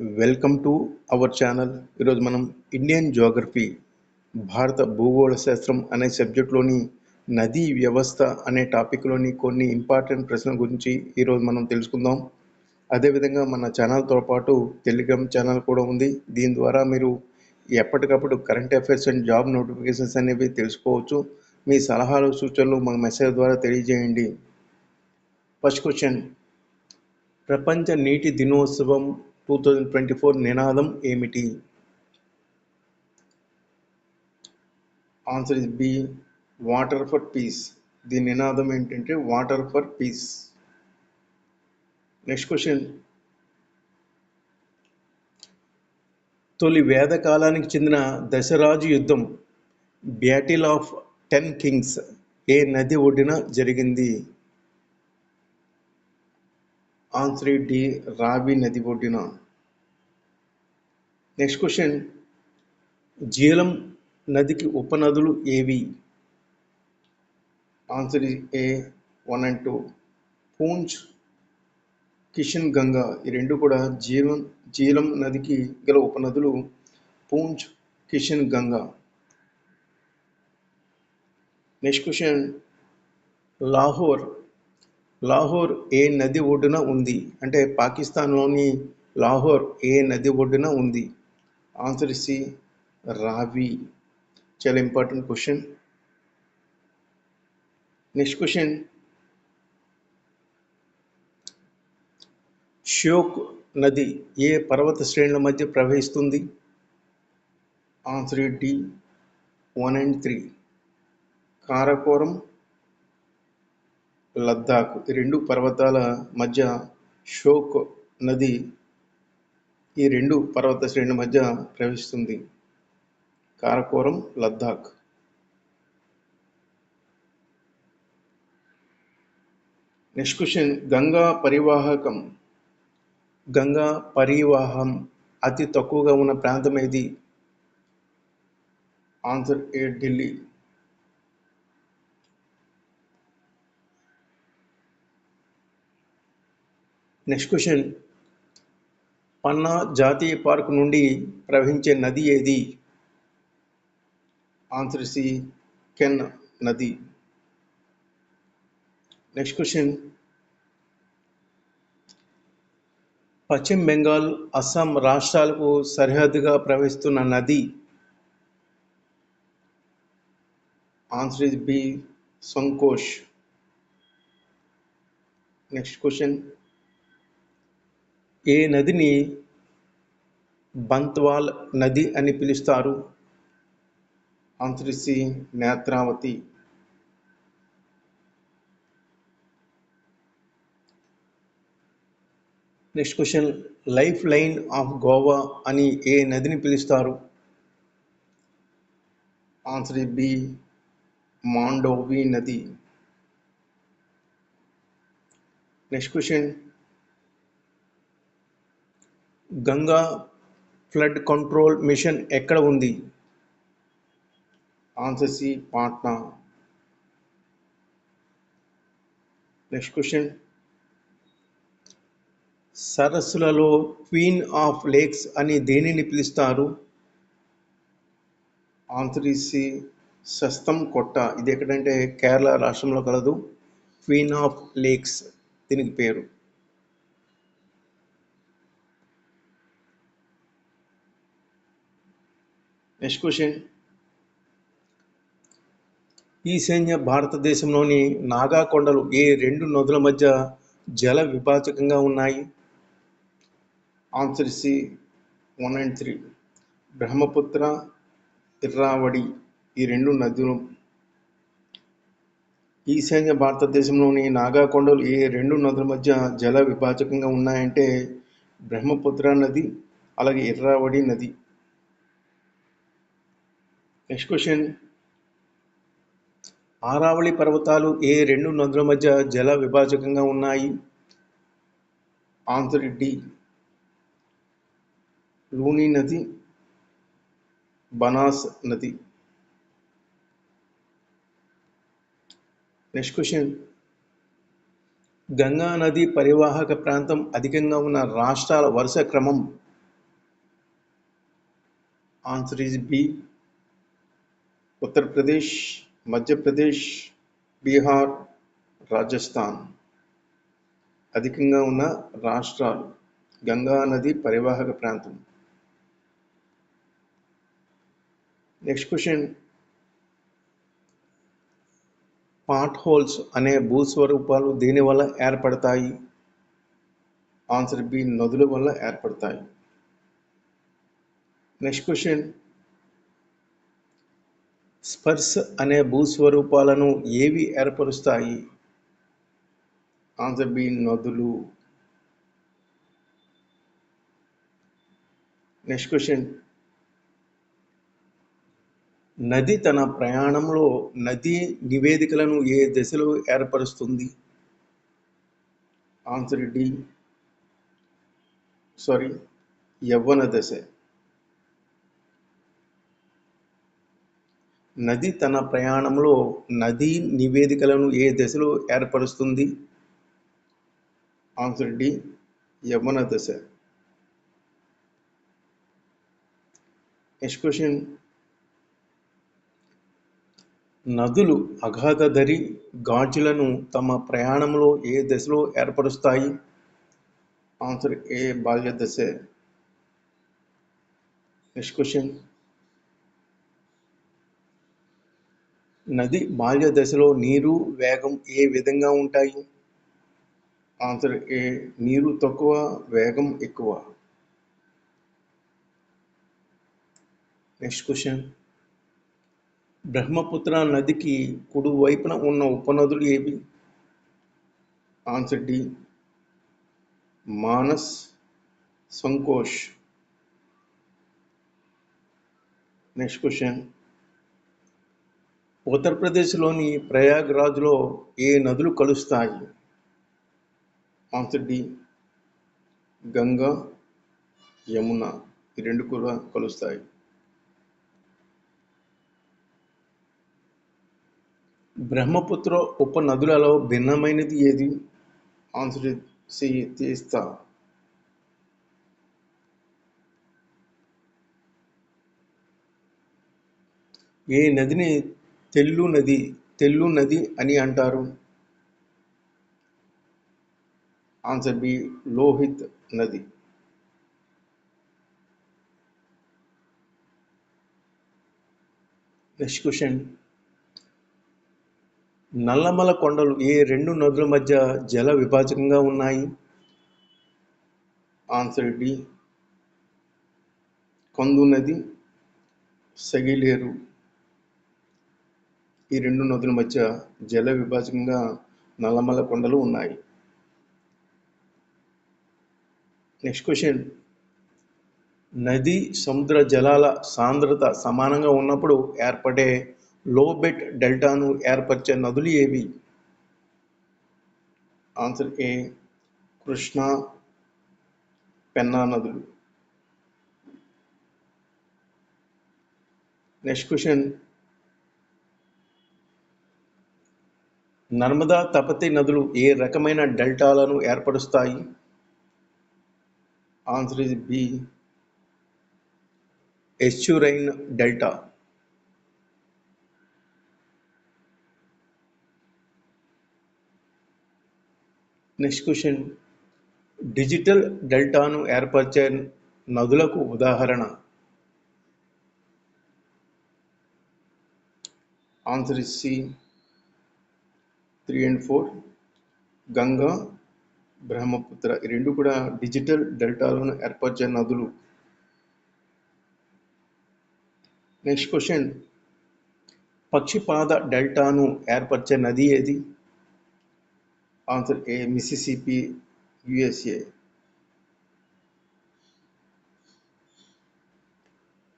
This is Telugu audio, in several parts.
Welcome to our channel. ఈరోజు మనం ఇండియన్ జోగ్రఫీ భారత భూగోళ శాస్త్రం అనే సబ్జెక్ట్లోని నదీ వ్యవస్థ అనే టాపిక్లోని కొన్ని ఇంపార్టెంట్ ప్రశ్నల గురించి ఈరోజు మనం తెలుసుకుందాం. అదేవిధంగా మన ఛానల్తో పాటు టెలిగ్రామ్ ఛానల్ కూడా ఉంది. దీని ద్వారా మీరు ఎప్పటికప్పుడు current affairs and job notifications అనేవి తెలుసుకోవచ్చు. మీ సలహాలు సూచనలు మా మెసేజ్ ద్వారా తెలియజేయండి. First question. ప్రపంచ నీటి దినోత్సవం టూ థౌజండ్ ట్వంటీ ఫోర్ నినాదం ఏమిటి? Answer is B water for peace దీని నినాదం ఏంటంటే water for peace next question తొలి వేద కాలానికి చెందిన దశరాజు యుద్ధం బ్యాటిల్ ఆఫ్ టెన్ కింగ్స్ ఏ నది ఒడ్డున జరిగింది? ఆన్సర్ డి రావి నది ఒడ్డున. నెక్స్ట్ క్వశ్చన్ జీలం నదికి ఉపనదులు ఏవి? Answer A one and two Poonch Kishanganga ఈ రెండు కూడా జీలం జీలం నదికి గల ఉపనదులు పూంచ్ కిషన్ గంగా నెక్స్ట్ క్వశ్చన్ లాహోర్ లాహోర్ ఏ నది ఒడ్డున ఉంది? అంటే పాకిస్తాన్లోని లాహోర్ ఏ నది ఒడ్డున ఉంది? Answer C Ravi. చాలా important question. Next question. Shyok నది ఏ పర్వత శ్రేణుల మధ్య ప్రవహిస్తుంది? Answer D one and three. Karakoram Ladakh. ఈ రెండు పర్వతాల మధ్య షోక్ నది ఈ రెండు పర్వత శ్రేణుల మధ్య ప్రవహిస్తుంది కారకోరం లద్దాఖ్. Next question. గంగా పరివాహకం. గంగా పరివాహం అతి తక్కువగా ఉన్న ప్రాంతం ఏది? Answer A Delhi. Next question Panna జాతీయ పార్క్ నుండి ప్రవహించే నది ఏది? ఆన్సర్ సి కెన్ నది. నెక్స్ట్ క్వశ్చన్ పశ్చిమ బెంగాల్ అస్సాం రాష్ట్రాలకు సరిహద్దుగా ప్రవహిస్తున్న నది? Answer is B Sankosh next question ఏ నదిని బంత్వాల్ నది అని పిలుస్తారు? Answer is C Netravati. Next question lifeline of Goa అని ఏ నదిని పిలుస్తారు? ఆన్సర్ బి మాండోవి నది. Next question Ganga flood control mission ఎక్కడ ఉంది? Answer C Patna. Next question. సరస్సులలో queen of lakes అని దేనిని పిలుస్తారు? ఆన్సర్ సస్తం కొట్ట. ఇది ఎక్కడంటే కేరళ రాష్ట్రంలో కలదు. క్వీన్ ఆఫ్ లేక్స్ దీనికి పేరు. నెక్స్ట్ క్వశ్చన్ ఈశాన్య భారతదేశంలోని నాగా కొండలు ఏ రెండు నదుల మధ్య జల విభాజకంగా ఉన్నాయి? Answer C one and three Brahmaputra Irrawaddy ఈ రెండు నదులు. ఈశాన్య భారతదేశంలోని నాగాకొండలు ఏ రెండు నదుల మధ్య జల విభాజకంగా ఉన్నాయంటే బ్రహ్మపుత్ర నది అలాగే ఇర్రావడి నది. నెక్స్ట్ క్వశ్చన్ ఆరావళి పర్వతాలు ఏ రెండు నదుల మధ్య జల విభాజకంగా ఉన్నాయి? ఆన్సర్ డి లూని నది బనాస్ నది. నెక్స్ట్ క్వశ్చన్ గంగా నది పరివాహక ప్రాంతం అధికంగా ఉన్న రాష్ట్రాల వరుస క్రమం? Answer is B Uttar Pradesh Madhya Pradesh Bihar Rajasthan అధికంగా ఉన్న రాష్ట్రాలు గంగా నది పరివాహక ప్రాంతం. నెక్స్ట్ క్వశ్చన్ పాట్ హోల్స్ అనే భూస్వరూపాలు దేని వల్ల ఏర్పడతాయి? ఆన్సర్ బి నదుల వల్ల ఏర్పడతాయి. నెక్స్ట్ క్వశ్చన్ స్పర్శ అనే భూస్వరూపాలను ఏవి ఏర్పరుస్తాయి? ఆన్సర్ బి నదులు. Next question. నది తన ప్రయాణంలో నదీ నివేదికలను ఏ దశలో ఏర్పరుస్తుంది? ఆన్సర్ డి సారీ యవ్వన దశ. నది తన ప్రయాణంలో నదీ నివేదికలను ఏ దశలో ఏర్పరుస్తుంది? ఆన్సర్ డి యవ్వన దశ. Next question. నదులు అగాధదరి గాజులను తమ ప్రయాణంలో ఏ దశలో ఏర్పరుస్తాయి? ఆన్సర్ ఏ బాల్య దశ నెక్స్ట్ క్వశ్చన్. నది బాల్య దశలో నీరు వేగం ఏ విధంగా ఉంటాయి? ఆన్సర్ ఏ నీరు తక్కువ వేగం ఎక్కువ. నెక్స్ట్ క్వశ్చన్ బ్రహ్మపుత్ర నదికి కుడి వైపున ఉన్న ఉపనదులు ఏవి? Answer D Manas Sankosh. Next question ఉత్తరప్రదేశ్లోని ప్రయాగ్రాజ్లో ఏ నదులు కలుస్తాయి? ఆన్సర్ డి గంగా యమున ఈ రెండు కూడా కలుస్తాయి. బ్రహ్మపుత్ర ఉపనదులలో భిన్నమైనది ఏది? ఆన్సర్ సి తీస్తా. ఏ నదిని తెల్లు నది తెల్లు నది అని అంటారు. ఆన్సర్ బి లోహిత్ నది. నెక్స్ట్ క్వశ్చన్ నల్లమల కొండలు ఏ రెండు నదుల మధ్య జల విభాజకంగా ఉన్నాయి? ఆన్సర్ డి కందు నది సగిలేరు. ఈ రెండు నదుల మధ్య జల విభాజకంగా నల్లమల కొండలు ఉన్నాయి. నెక్స్ట్ క్వశ్చన్ నది సముద్ర జలాల సాంద్రత సమానంగా ఉన్నప్పుడు ఏర్పడే లోబెట్ డెల్టాను ఏర్పరిచే నదులు ఏవి? ఆన్సర్ ఏ కృష్ణా పెన్నా నదులు. నెక్స్ట్ క్వశ్చన్ నర్మదా తపతి నదులు ఏ రకమైన డెల్టాలను ఏర్పరుస్తాయి? Answer is B estuarine delta. Next question. Digital డెల్టాను ఏర్పరిచే నదులకు ఉదాహరణ. Answer is C three and four Ganga Brahmaputra ఈ రెండు కూడా డిజిటల్ డెల్టాలను ఏర్పరిచే నదులు. నెక్స్ట్ క్వశ్చన్ పక్షిపాద డెల్టాను ఏర్పరిచే నది ఏది? ఆన్సర్ ఏ మిసిసిపి యుఎస్ఏ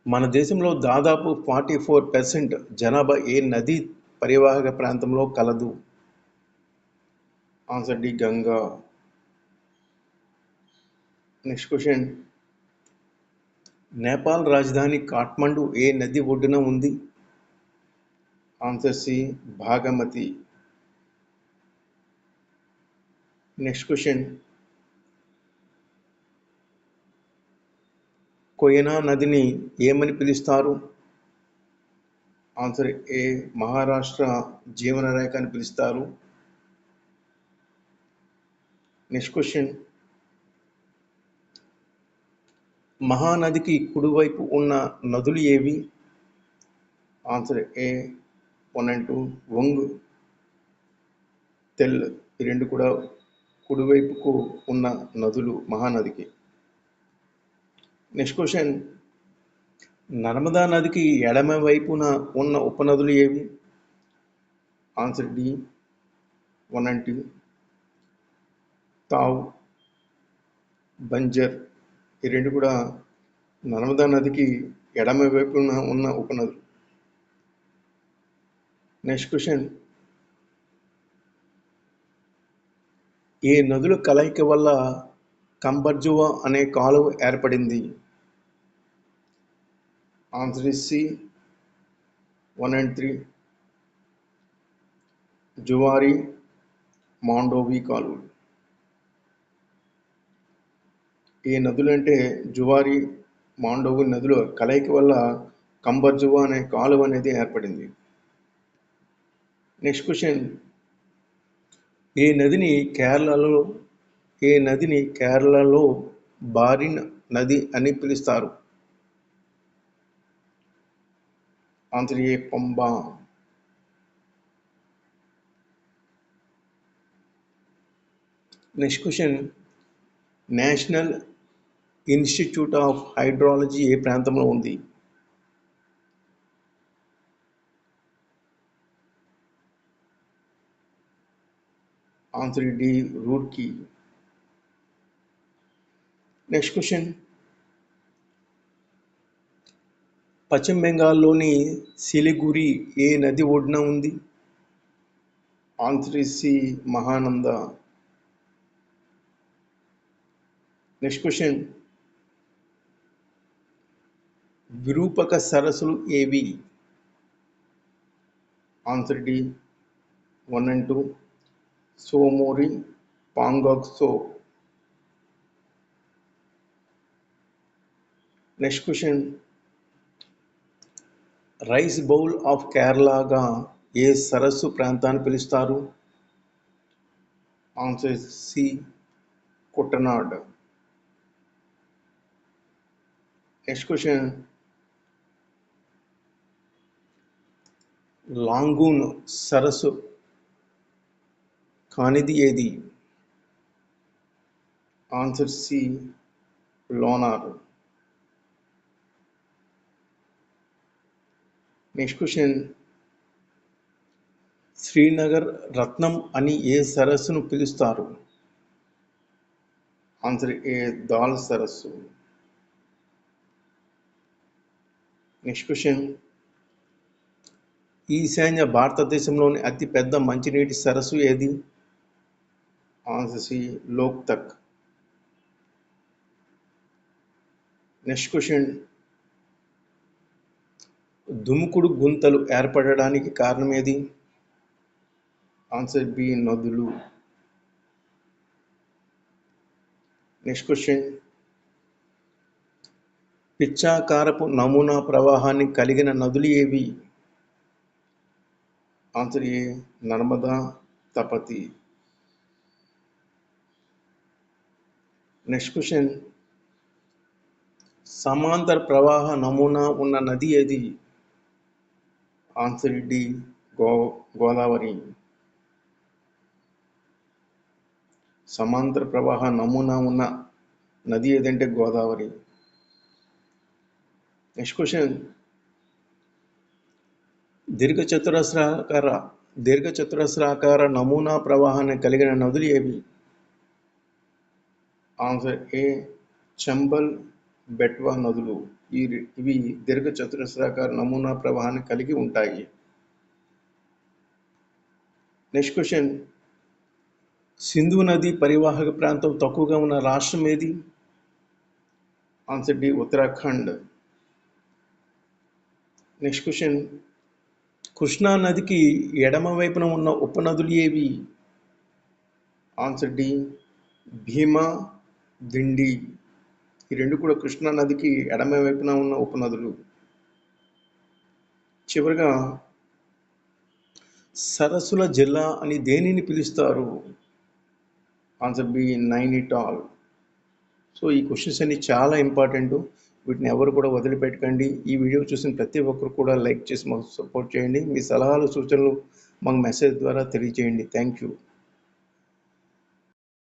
మన దేశంలో దాదాపు ఫార్టీ ఫోర్ పర్సెంట్ జనాభా ఏ నదీ పరివాహక ప్రాంతంలో కలదు? Answer D Ganga next question Nepal రాజధాని కాఠ్మండు ఏ నది ఒడ్డున ఉంది? Answer C Bagmati next question Koyna నదిని ఏమని పిలుస్తారు? ఆన్సర్ ఏ మహారాష్ట్ర జీవన రేఖ అని పిలుస్తారు. నెక్స్ట్ క్వశ్చన్ మహానదికి కుడివైపు ఉన్న నదులు ఏవి? Answer A one and two వంగ్ Tel ఈ రెండు కూడా కుడివైపుకు ఉన్న నదులు మహానదికి. నెక్స్ట్ క్వశ్చన్ నర్మదా నదికి ఎడమ వైపున ఉన్న ఉపనదులు ఏవి? Answer D one and two Tawa Banjar ఈ రెండు కూడా నర్మదా నదికి ఎడమ వైపున ఉన్న ఉపనదులు. నెక్స్ట్ క్వశ్చన్ ఈ నదుల కలయిక వల్ల కంబర్జువా అనే కాలువ ఏర్పడింది? Answer is C one and three Zuari Mandovi కాలువలు. ఈ నదులు అంటే జువారి మాండవు నదుల కలయిక వల్ల కంబర్జువా అనే కాలువ అనేది ఏర్పడింది. నెక్స్ట్ క్వశ్చన్ ఈ నదిని కేరళలో ఈ నదిని కేరళలో బారిన్ నది అని పిలుస్తారు. Answer A Pamba. Next question national institute of hydrology ఏ ప్రాంతంలో ఉంది? Answer D Roorkee. Next question. పశ్చిమ బెంగాల్లోని సిలిగురి ఏ నది ఒడ్డున ఉంది? Answer C Mahananda. Next question. విరూపక సరస్సులు ఏవి? Answer D one and two Tso Moriri Pangong Tso next question rice bowl of కేరళగా ఏ సరస్సు ప్రాంతాన్ని పిలుస్తారు? Answer C Kuttanad next question lagoon సరస్సు కానిది ఏది? Answer C Lonar. Next question. Srinagar రత్నం అని ఏ సరస్సును పిలుస్తారు? ఆన్సర్ ఏ దాల్ సరస్సు. Next question. ఈశాన్య భారతదేశంలోని అతిపెద్ద మంచినీటి సరస్సు ఏది? Answer C Loktak. Next question. దుముకుడు గుంతలు ఏర్పడడానికి కారణం ఏది? ఆన్సర్ బి నదులు. Next question. పిచ్చాకారపు నమూనా ప్రవాహాన్ని కలిగిన నదులు ఏవి? Answer Narmada Tapti. Next question సమాంతర ప్రవాహ నమూనా ఉన్న నది ఏది? ఆన్సర్ డి గో గోదావరి. సమాంతర ప్రవాహ నమూనా ఉన్న నది ఏదంటే గోదావరి. నెక్స్ట్ క్వశ్చన్ దీర్ఘచతురస్రాకార దీర్ఘచతురస్రాకార నమూనా ప్రవాహాన్ని కలిగిన నదులు ఏవి? ఆన్సర్ ఏ చంబల్ బెట్వా నదులు. ఈ ఇవి దీర్ఘచతురస్రాకార నమూనా ప్రవాహాన్ని కలిగి ఉంటాయి. Next question. సింధు నది పరివాహక ప్రాంతం తక్కువగా ఉన్న రాష్ట్రం ఏది? Answer D Uttarakhand. Next question. Krishna నదికి ఎడమ వైపున ఉన్న ఉపనదులు ఏవి? Answer D Bhima Dindi. ఈ రెండు కూడా కృష్ణా నదికి ఎడమ వైపున ఉన్న ఉపనదులు. చివరిగా సరస్సుల జిల్లా అని దేనిని పిలుస్తారు? Answer B Nainital. సో ఈ క్వశ్చన్స్ అన్ని చాలా ఇంపార్టెంట్. వీటిని ఎవరు కూడా వదిలిపెట్టకండి. ఈ వీడియో చూసిన ప్రతి ఒక్కరు కూడా లైక్ చేసి మాకు సపోర్ట్ చేయండి. మీ సలహాలు సూచనలు మాకు మెసేజ్ ద్వారా తెలియజేయండి. Thank you